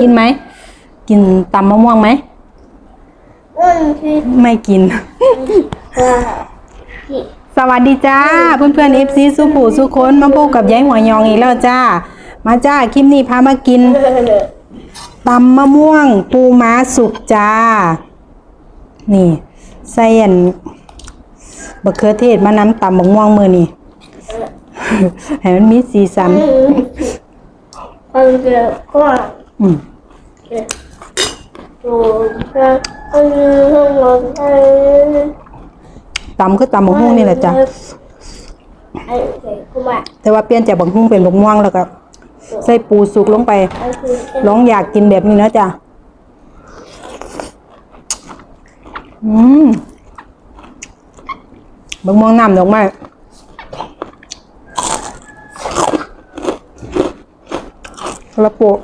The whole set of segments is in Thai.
กินไหม กินตำมะม่วงไหมนั่นคือไม่กินว่าที่สวัสดีจ้า เพื่อนเพื่อนเอฟซีสุผูสุคนมาพบกับยายหัวยองอีกแล้วจ้า มาจ้าคลิปนี้พามากินตำมะม่วงปูม้าสุกจ้า นี่ใส่อันบะเขือเทศมาน้ำตำมะม่วงมือนี่ให้มันมีสีสันคน เดียวก็อืมดูก็คนห้องนอนไอ้ตำคือตำมะม่วงนี่แหละจ้ะไอ้เด็กกูมาแต่ว่าเปลี่ยนจากบะม่วงเป็นบะม่วงแล้วก็ใส่ปูสุกลงไปไอ้คือร้องอยากกินแบบนี้นะจ๊ะอืมบะม่วงน้ำดอกไม้กระโปะ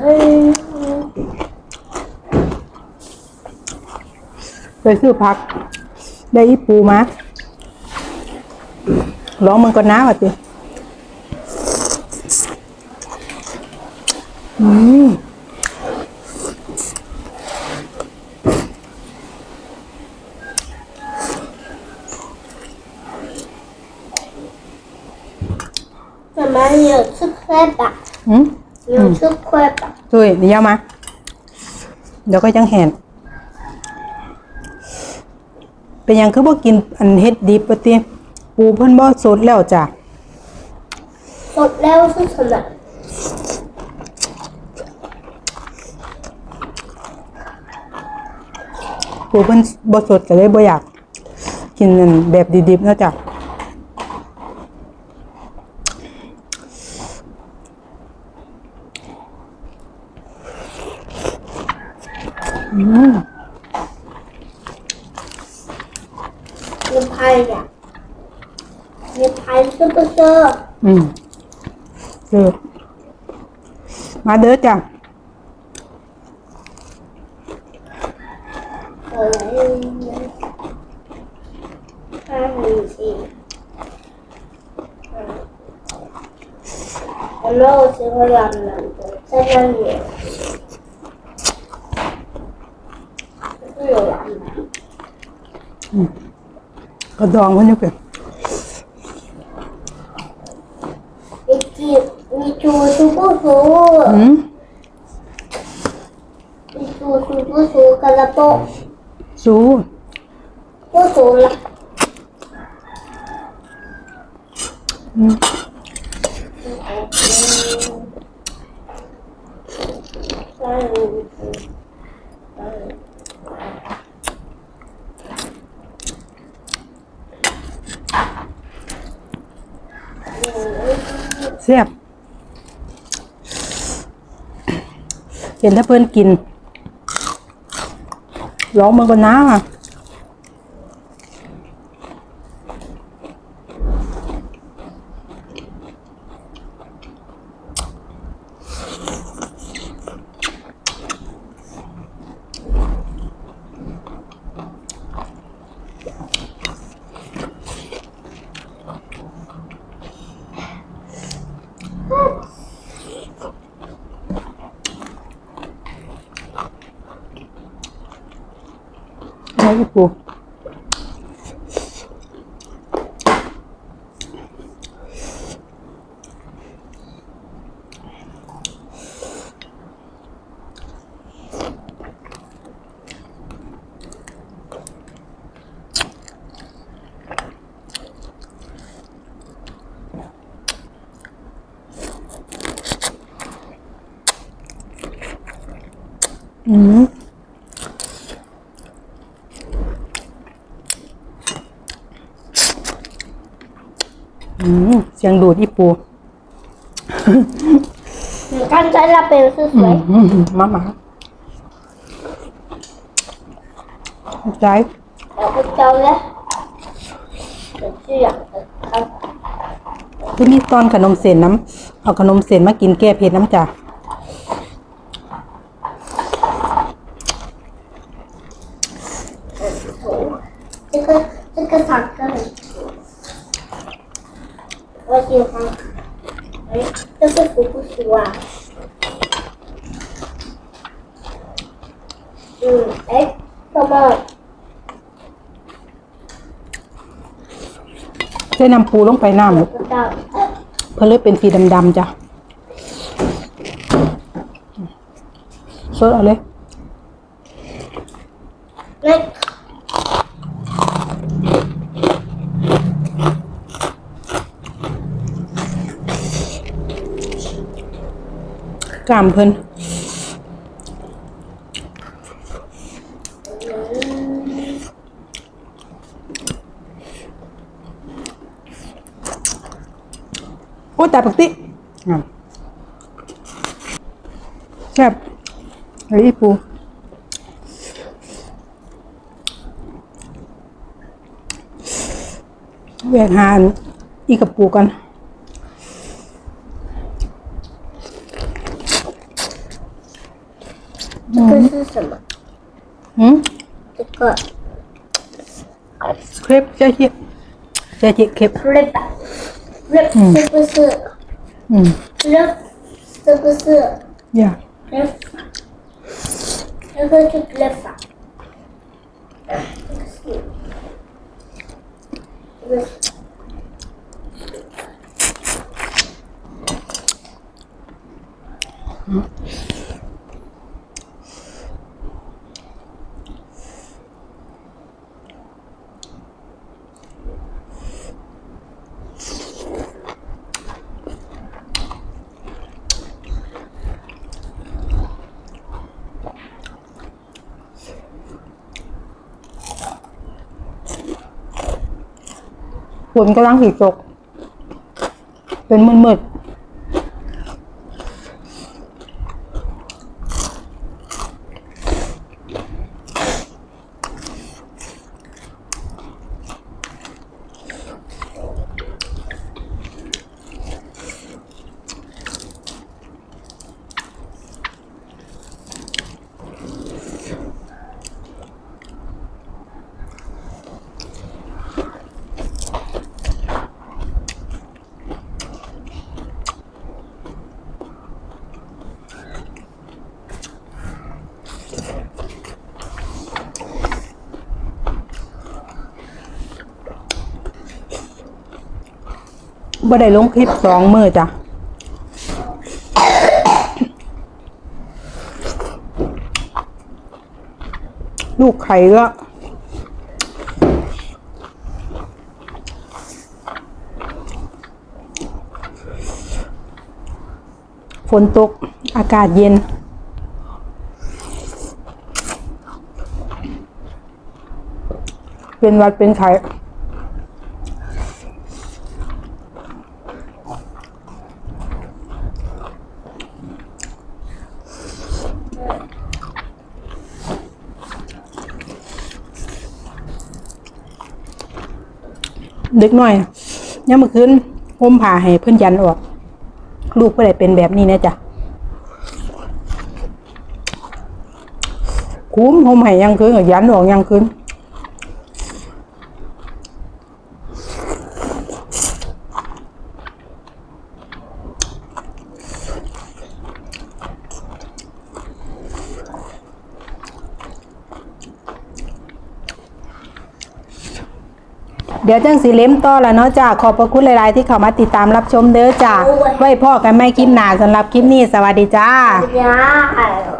เฮ้ย ไปซื้อพัก ได้อีปูมาร้องมันก็น้ำอ่ะติอืม 怎么有吃亏吧？ อืม 有吃亏吧？ ช่วยเดี๋ยวมา เดี๋ยวก็จังแหน เป็นยังคือบ่กินอันเฮ็ดดิบปะติปูเพิ่นบ่สดแล้วจ้ะสดแล้วสุดสน่ะปูเพิ่นบ่สดก็เลยบ่อยากกินอันแบบดิบๆเนาะจ้ะอืม มีไพ่อ่ะมีไพ่ซุปเปอร์เซอร์อืมเด้อมาเด้อจ้ะโอ้ยห้าหนึ่งสี่แล้วเราซื้อพลังงานใช้พลังงาน กระดองมันอยู่กันไอจีมีจูซูเปอร์ซูอืมมีจูซูเปอร์ซูกระโปงซูเปอร์ซูละอืม Thank you. ซ่บเห็นถ้าเพื่อนกินร้องมันก็น้าอะ ไม่ปู อืมอืมเสียงดูดอีปูการใช้ลาเปลคือสวยมามาใจเราก็เจ้าเลยที่มีตอนขนมเส้นน้ำเอาขนมเส้นมากินแก้เผ็ดน้ำจ่า อใส่น้ำปูลงไปน้ำลูกเจ้าเพื่อเลยเป็นสีดำๆจ้ะสดเอาเลยเล็กกล้ามเพิ่น อ้แต่ปกติอ่ะแซ่บไอ้อีปูแหวกหานอีกับปูกัน 这是什么？ หืม 这个 เครปเจ๊เ rip 是不是？嗯。rip 是不是？Yeah。rip。然后就 rip 吧。嗯。 ฝนกำลังสีตก เป็นมืดมื บ่ได้ลงคลิปสองมือจ้ะลูกไข่ก็ฝนตก อากาศเย็น เป็นวัดเป็นไข้ เด็กหน่อยยังเมื่อคืนผมผ่าให้เพื่อนยันออก ลูกก็ได้เป็นแบบนี้นะจ๊ะคุ้มผมให้ยังคืนกับยันออกยังคืน ดี๋ยวจังสีเล้มต่อแล้วเนาะจ้าขอบพระคุณหลาย ๆ ที่เข้ามาติดตามรับชมเด้อจ้าไว้พ่อกันไม่คลิปหนาสำหรับคลิปนี้สวัสดีจ้า呀，